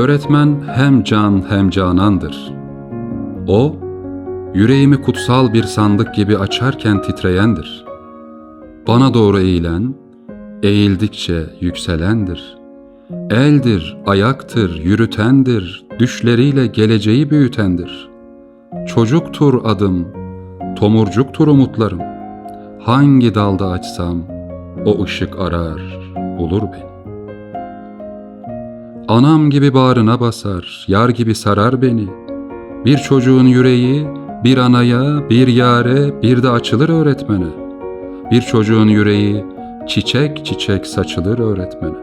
Öğretmen hem can hem canandır. O, yüreğimi kutsal bir sandık gibi açarken titreyendir. Bana doğru eğilen, eğildikçe yükselendir. Eldir, ayaktır, yürütendir, düşleriyle geleceği büyütendir. Çocuktur adım, tomurcuktur umutlarım. Hangi dalda açsam, o ışık arar, bulur beni. Anam gibi bağrına basar, yar gibi sarar beni. Bir çocuğun yüreği bir anaya, bir yare, bir de açılır öğretmene. Bir çocuğun yüreği çiçek çiçek saçılır öğretmene.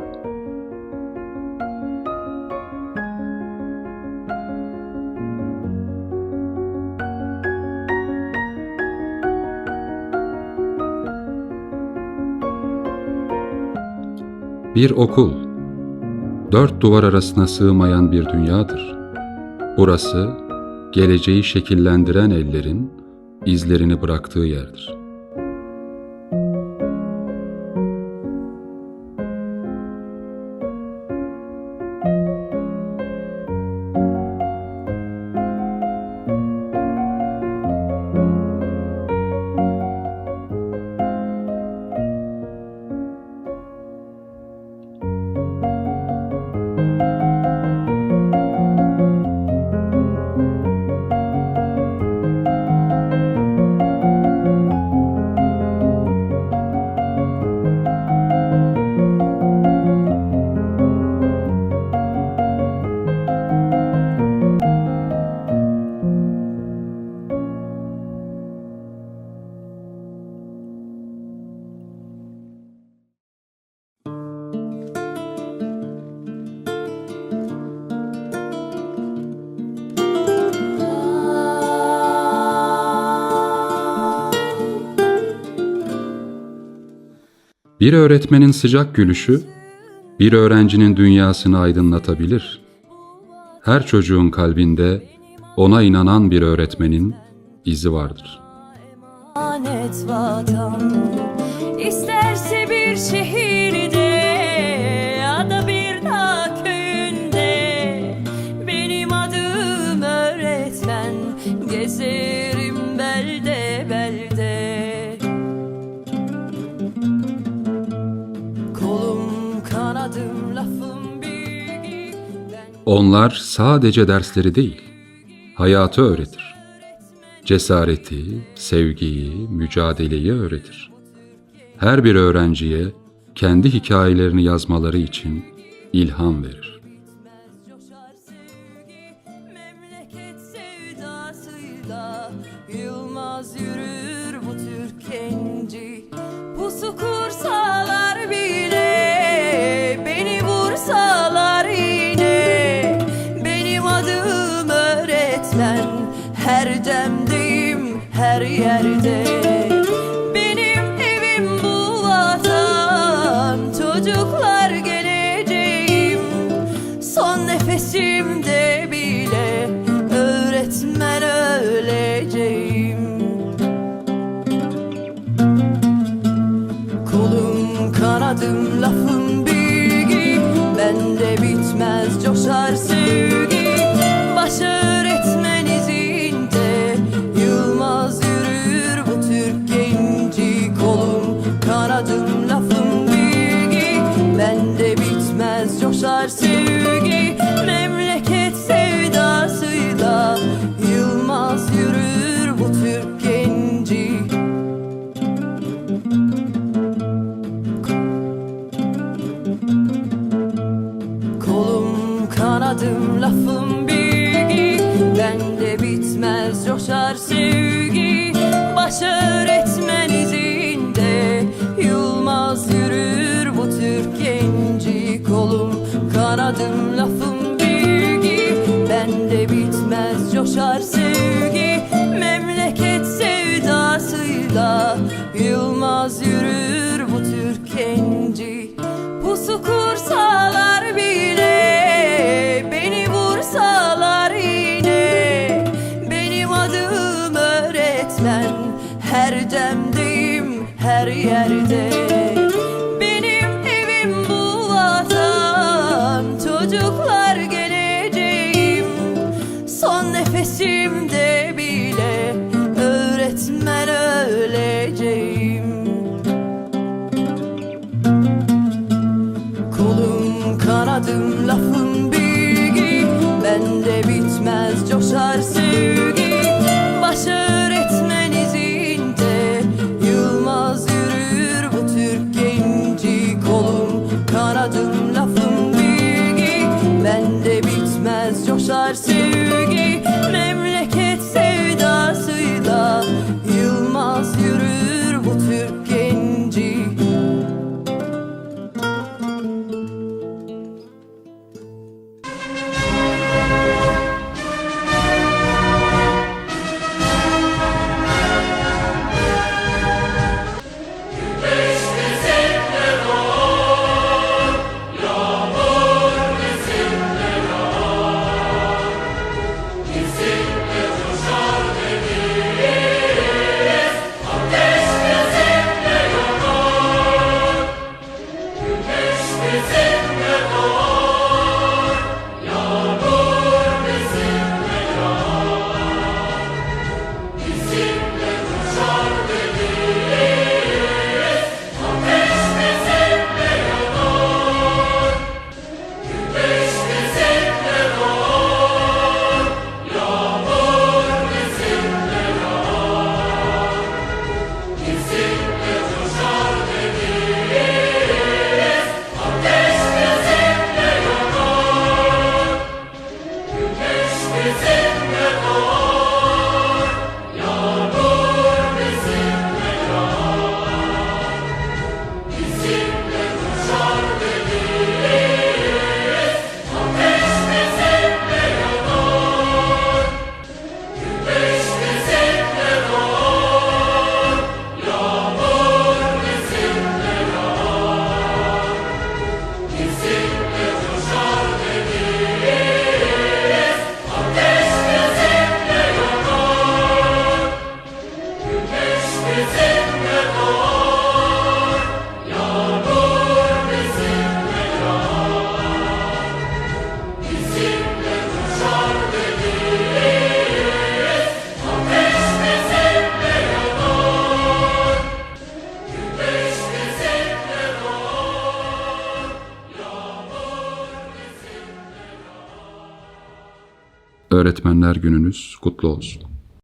Bir okul, dört duvar arasına sığmayan bir dünyadır. Burası, geleceği şekillendiren ellerin izlerini bıraktığı yerdir. Bir öğretmenin sıcak gülüşü, bir öğrencinin dünyasını aydınlatabilir. Her çocuğun kalbinde ona inanan bir öğretmenin izi vardır. emanet Onlar sadece dersleri değil, hayatı öğretir. Cesareti, sevgiyi, mücadeleyi öğretir. Her bir öğrenciye kendi hikayelerini yazmaları için ilham verir. Kanadım lafım bilgi Bende bitmez coşar sevgi. Baş öğretmen izinde Yılmaz yürür bu Türk genci Kolum. Kanadım lafım bilgi Bende bitmez coşar sevgi Kanadım lafım bilgi. Bende bitmez coşar sevgi. Baş öğretmen Yılmaz yürür bu Türk genci Kolum. Kanadım lafım çocuklar geleceğim. Son nefesimde bile öğretmen öleceğim. Kolum kanadım lafım bir bitmez coşar Öğretmenler gününüz kutlu olsun.